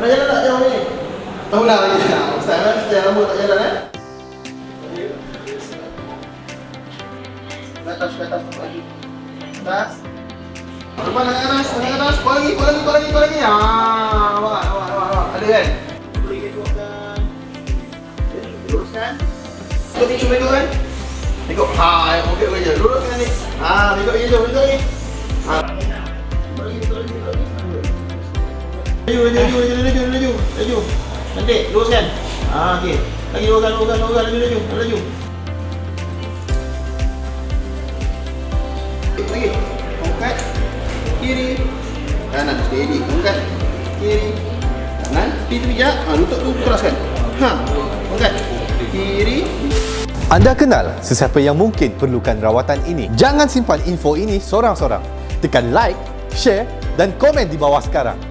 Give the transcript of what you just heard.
Pernah jalan tak jauh ni? Tahu lah lagi. Nah, Ustaz kan, sejak lama tak jalan eh? Atas, ke atas, lagi. Atas. Depan nak atas, nak atas. Kau lagi, kau lagi, kau lagi, kau lagi. Ah, awak, awak, awak, awak. Ada kan? Boleh kedua Luruskan. Kau tisu minggu kan? Tengok. Ha, yang okey kerja. Luruskan ni. Ha, tengok je, tengok lagi. Ha. Lagi, lagi, lagi. Laju, laju, laju, laju, laju, laju, laju. Cantik, luruskan. Ha, okey. Lagi luruskan, luruskan, luruskan, laju, laju, laju. Lagi. Angkat. Kiri. Kanan, steady. Angkat. Kiri. Kanan. Tepi bijak. Ha, lutut tu teraskan. Ha, angkat. Kiri. Anda kenal sesiapa yang mungkin perlukan rawatan ini? Jangan simpan info ini sorang-sorang. Tekan like, share dan komen di bawah sekarang.